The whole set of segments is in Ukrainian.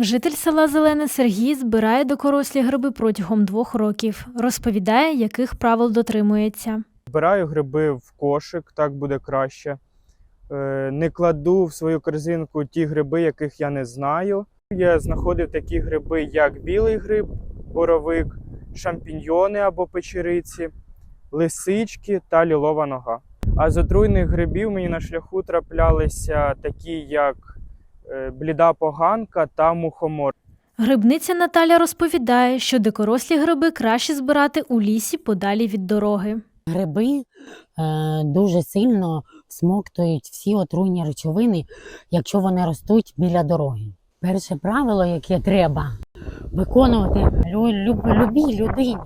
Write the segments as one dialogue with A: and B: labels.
A: Житель села Зелене Сергій збирає дикорослі гриби протягом двох років. Розповідає, яких правил дотримується.
B: Збираю гриби в кошик, так буде краще. Е, Не кладу в свою корзинку ті гриби, яких я не знаю. Я знаходив такі гриби, як білий гриб, боровик, шампіньйони або печериці, лисички та лілова нога. А з отруйних грибів мені на шляху траплялися такі, як бліда поганка та мухомор.
A: Грибниця Наталя розповідає, що дикорослі гриби краще збирати у лісі подалі від дороги.
C: Гриби е, дуже сильно всмоктують всі отруйні речовини, якщо вони ростуть біля дороги. Перше правило, яке треба виконувати лю- люб- любій людині,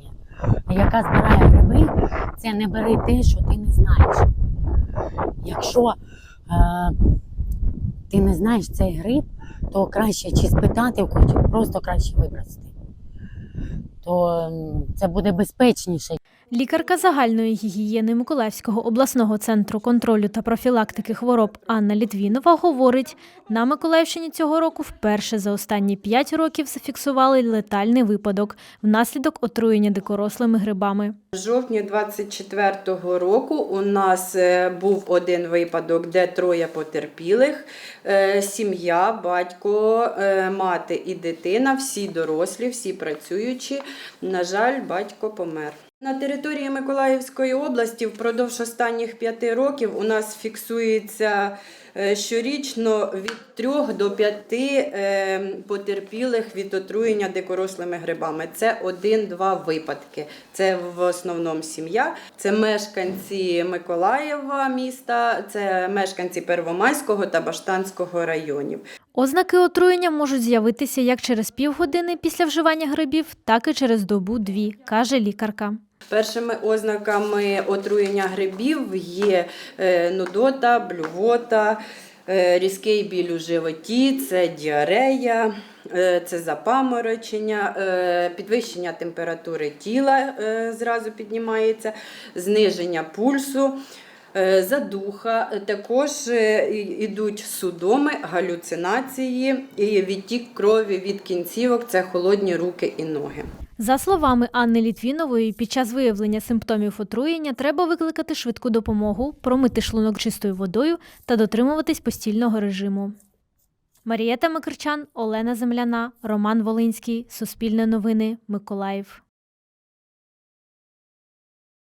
C: яка збирає гриби, це не бери те, що ти не знаєш. Якщо е, ти не знаєш цей гриб, то краще чи спитати просто краще вибрати. То це буде безпечніше.
A: Лікарка загальної гігієни Миколаївського обласного центру контролю та профілактики хвороб Анна Літвінова говорить, на Миколаївщині цього року вперше за останні 5 років зафіксували летальний випадок внаслідок отруєння дикорослими грибами.
D: В жовтні 24-го року у нас е, був один випадок, де троє потерпілих: Е, сім'я, батько, е, мати і дитина, всі дорослі, всі працюючі. На жаль, батько помер. На території Миколаївської області впродовж останніх п'яти років у нас фіксується е, щорічно від 3 до 5 потерпілих від отруєння дикорослими грибами. Це один-два випадки. Це в основному сім'я, це мешканці Миколаєва міста, це мешканці Первомайського та Баштанського районів.
A: Ознаки отруєння можуть з'явитися як через півгодини після вживання грибів, так і через добу-дві, каже лікарка.
D: Першими ознаками отруєння грибів є е, нудота, блювота, е, різкий біль у животі, це діарея, е, це запаморочення, підвищення температури тіла зразу піднімається, зниження пульсу. Е, Задуха, також е, і- ідуть судоми, галюцинації і відтік крові від кінцівок це холодні руки і ноги.
A: За словами Анни Літвінової, під час виявлення симптомів отруєння треба викликати швидку допомогу, промити шлунок чистою водою та дотримуватись постільного режиму. Марієта Микрчан, Олена Земляна, Роман Волинський, Суспільне новини, Миколаїв.